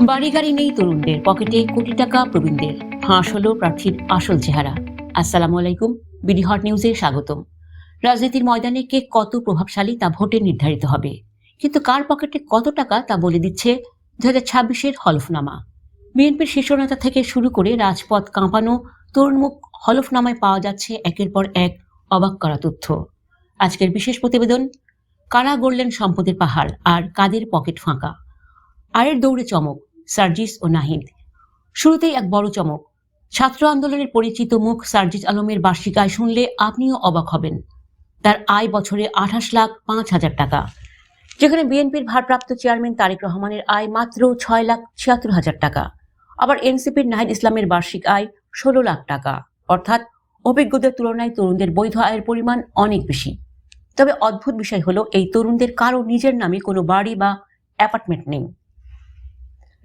বাড়ি গাড়ি নেই তরুণদের, পকেটে কোটি টাকা প্রবীণদের। ফাঁস হলো প্রার্থীর আসল চেহারা। আসসালামু আলাইকুম, বিডি হট নিউজে স্বাগতম। রাজনীতির ময়দানে কে কত প্রভাবশালী তা ভোটে নির্ধারিত হবে। কিন্তু কার পকেটে কত টাকা তা বলে দিচ্ছে দু হাজার ছাব্বিশের হলফনামা। বিএনপির শীর্ষ নেতা থেকে শুরু করে রাজপথ কাঁপানো তরুণমুখ হলফনামায় পাওয়া যাচ্ছে একের পর এক অবাক করা তথ্য। আজকের বিশেষ প্রতিবেদন, কারা গড়লেন সম্পদের পাহাড় আর কাদের পকেট ফাঁকা? আয়ের দৌড়ে চমক সার্জিস ও নাহিদ। শুরুতেই এক বড় চমক। ছাত্র আন্দোলনের পরিচিত মুখ সার্জিস আলমের বার্ষিক আয় শুনলে আপনিও অবাক হবেন। তার আয় বছরে আঠাশ লাখ পাঁচ হাজার টাকা। যেখানে বিএনপির ভারপ্রাপ্ত চেয়ারম্যান তারেক রহমানের আয় মাত্র ছয় লাখ ছিয়াত্তর হাজার টাকা। আবার এনসিপির নাহিদ ইসলামের বার্ষিক আয় ষোলো লাখ টাকা। অর্থাৎ অভিজ্ঞদের তুলনায় তরুণদের বৈধ আয়ের পরিমাণ অনেক বেশি। তবে অদ্ভুত বিষয় হলো, এই তরুণদের কারও নিজের নামে কোনো বাড়ি বা অ্যাপার্টমেন্ট নেই।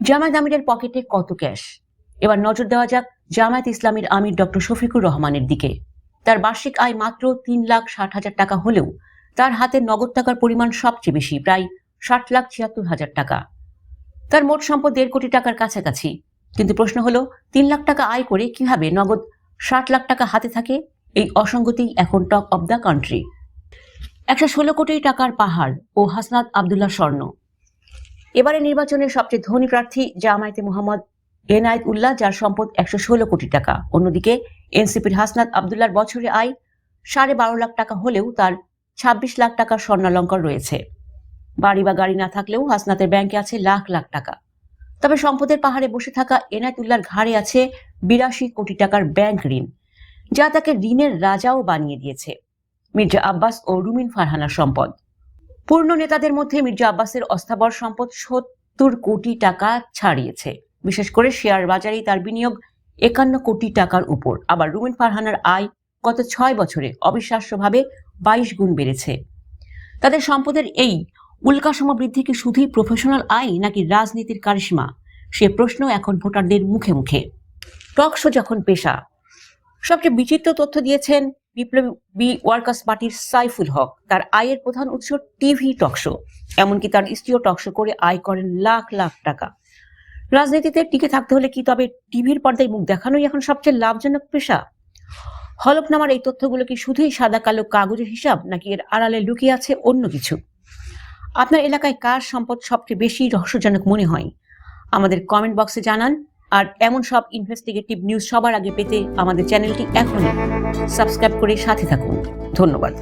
জামায়াত আমিরের পকেটে কত ক্যাশ? এবার নজর দেওয়া যাক জামায়াত ইসলামীর আমির ডক্টর শফিকুর রহমানের দিকে। তার বার্ষিক আয় মাত্র তিন লাখ ষাট হাজার টাকা হলেও তার হাতে নগদ টাকার পরিমাণ সবচেয়ে বেশি, প্রায় ষাট লাখ ছিয়াত্তর হাজার টাকা। তার মোট সম্পদ দেড় কোটি টাকার কাছাকাছি। কিন্তু প্রশ্ন হলো, তিন লাখ টাকা আয় করে কীভাবে নগদ ষাট লাখ টাকা হাতে থাকে? এই অসঙ্গতি এখন টক অব দ্য কান্ট্রি একশো ষোলো কোটি টাকার পাহাড় ও হাসনাত আবদুল্লাহ স্বর্ণ। এবারে নির্বাচনের সবচেয়ে ধনী প্রার্থী জামায়াতে মোহাম্মদ এনায়েত উল্লাহ, যার সম্পদ একশো ষোলো কোটি টাকা। অন্যদিকে এনসিপির হাসনাত আবদুল্লার বছরে আয় সাড়ে বারো লাখ টাকা হলেও তার ছাব্বিশ লাখ টাকার স্বর্ণালঙ্কার রয়েছে। বাড়ি বা গাড়ি না থাকলেও হাসনাতের ব্যাংকে আছে লাখ লাখ টাকা। তবে সম্পদের পাহাড়ে বসে থাকা এনায়েতুল্লাহর ঘাড়ে আছে বিরাশি কোটি টাকার ব্যাংক ঋণ, যা তাকে ঋণের রাজাও বানিয়ে দিয়েছে। মির্জা আব্বাস ও রুমিন ফারহানার সম্পদ। পূর্ণ নেতাদের মধ্যে মির্জা আব্বাসের অস্থাবর সম্পদ সত্তর কোটি টাকা ছাড়িয়েছে। বিশেষ করে শেয়ার বাজারেই তার বিনিয়োগ একান্ন কোটি টাকার উপর। আবার রুমিন ফারহানার আয় গত ছয় বছরে অবিশ্বাস্যভাবে বাইশ গুণ বেড়েছে। তাদের সম্পদের এই উল্কাসম বৃদ্ধি কি শুধুই প্রফেশনাল আয় নাকি রাজনীতির কারিশমা? সে প্রশ্ন এখন ভোটারদের মুখে মুখে। টক শো যখন পেশা, সবচেয়ে বিচিত্র তথ্য দিয়েছেন বিপ্লবী ওয়ার্কার্স পার্টির সাইফুল হক। তার আয়ের প্রধান উৎস টিভি টকশো এমনকি তার স্ত্রীও টকশো করে আয় করেন লাখ লাখ টাকা। রাজনীতিতে টিকে থাকতে হলে কি তবে টিভির পর্দায় মুখ দেখানোই এখন সবচেয়ে লাভজনক পেশা? হলফনামার এই তথ্যগুলো কি শুধুই সাদা কালো কাগজের হিসাব, নাকি এর আড়ালে লুকিয়ে আছে অন্য কিছু? আপনার এলাকায় কার সম্পদ সবচেয়ে বেশি রহস্যজনক মনে হয়? আমাদের কমেন্ট বক্সে জানান আর এমন সব ইনভেস্টিগেটিভ নিউজ সবার আগে পেতে আমাদের চ্যানেলটি এখনই সাবস্ক্রাইব করে সাথে থাকুন। ধন্যবাদ।